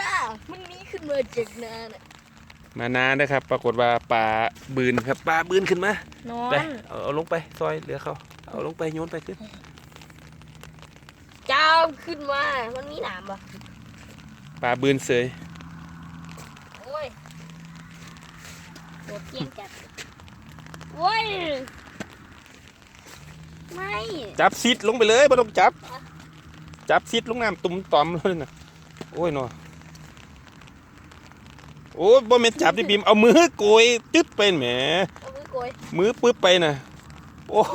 ร่ามันหนี้ขึ้นมาจากนาน่ะมานานนะครับ ปรากฏว่าปลาบืนครับปลาบืนขึ้นมานอไปนเอาเอาลงไปซอยเหลือเขาเอาลงไปโยนไปขึ้นเจ้าขึ้นมา มันมีหนามปะปลาบืนเสยโอ้ยโดดเกียงจัดโอ้ยไม่จับซิดลงไปเลยไม่ต้องจับ จับซิดลงน้ำตุ่มตอมเลยนะโอ้ยเนาะ โอ้ยบ่แม่นจับดิบีมเอามือโกยตึ๊ดไปแหมเอามือโกยมือปึ๊บไปนะโอ้ย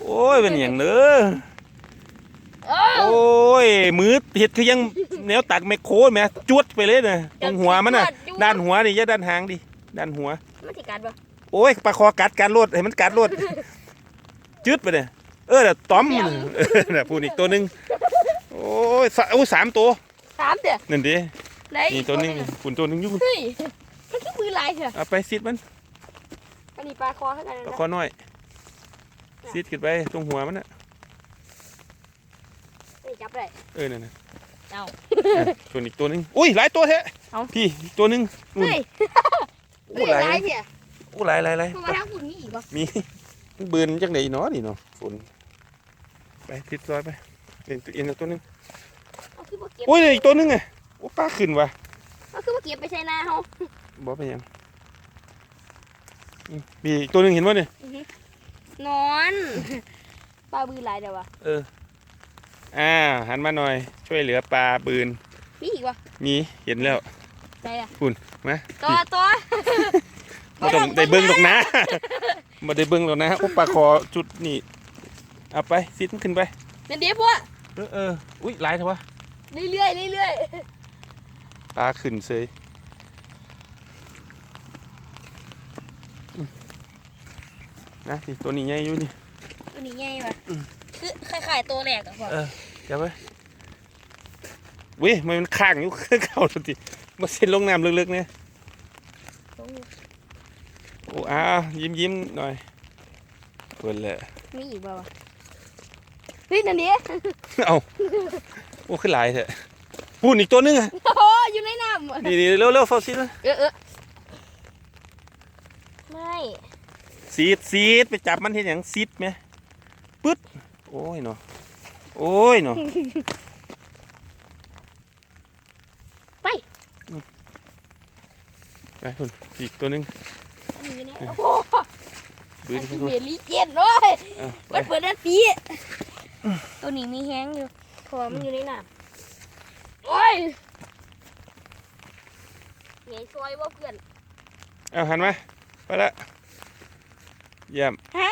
โอ้ยเป็นอย่างเด้อเออโอ้ยมือเห็ดคือยังแนวตักแมคโครแหม่จวดไปเลยนะตรงหัวมันน่ะด้านหัวนี่อย่าด้านหางดิด้านหัวมันสิกัดปะโอ้ยปลาคอกัดการโลดให้มันกัดโลดจืดไปเนี่ยเออแต่ต้อมเออน่ะพูดอีกตัวหนึงโอ้ยสะโอ้ยสามตัวสามเด้อนั่นดิ ไหนนี่ตัวหนึงฝุ่นตัวหนึงอยุ่งเฮ้ยมันคือมือลายเถอะเอาไปซิดมันอันนี้ปลาคอเท่ากันปลานะคอน้อยซิดขึ้นไปตรงหัวมันน่ะนี่จับได้เออนั่นน่ะเอา อะส่วนอีกตัวหนึงอุ้ยหลายตัวแท้เอา พี่อีกตัวหนึงนู่นเฮ้ยโอ้ไม่หลายลายเถอะโอ้หลายหลายหลายทำไมทั้งคุณมีอีกวะมีมันเบือนจังไดเนาะนี่เนาะฝุ่นไปทิศซอยไปเอ็นตัวเอ็นตัวหนึงเอาคือมาเก็บโอ้ยอีกตัวหนึงอะ โอ้ปลาขึ้นว่ะเอาคือมาเก็บไปใช้หน้าเขาบ่เป็นหยังอืมมีอีกตัวหนึงเห็นป่ะเนี่ยนอนปลาบือลายเดี๋ยววะเอออ่าหันมาหน่อย ช่วยเหลือปลาบืนมีอีกวะมีเห็นแล้วใจอะมา ตัวตัวไม่ต้องได้เบิ้งหรอกนะมาได้เบิ้งหรอกนะโอ้ปลาคอจุดนี่เอาไปซิดมันขึ้นไปเป็นเดียวพวกเออเอออุ้ยหลายเถอะวะเรื่อยๆเรื่อย ปลาขึ้นเซยอืมนะนี่ตัวนี้ใหญ่อยู่นี่ๆตัวนี้ไงวะอืมคือคล้ายๆตัวแรกอะพ่อเออจับไว้วิมันมันข้างอยู่เข่าทันทีมาเส้นลงน้ำลึกๆเนี่ยโอ้อ้าวยิ้มยิ้มๆหน่อยคนแหละมีอีกเปล่าวะเฮ้ยนั่นดิเอาโอ้ขึ้นหลายเถอะปูนอีกตัวหนึงอะโอ้โหอยู่ในน้ำนี่นี่เร็วเร็วๆฟอสซิลเออเออไม่ซีดซีดไปจับมันเห็นอย่างซีดไหมปึ๊ดโอ้ยเนาะโอ้ยเนาะไปไปคุณอีกตัวหนึงอยู่ในโอ้โหบืนอันขึ้ที่นเบลลี่เจ็ดเลยเอาไปมันเปิดนาทีตัวนี้มีแห้งอยู่เพราะว่ามันอยู่ในน้ำโอ้ย ไงซอยว่าเพื่อน เอาหันมา ไปละเยี่ยมให้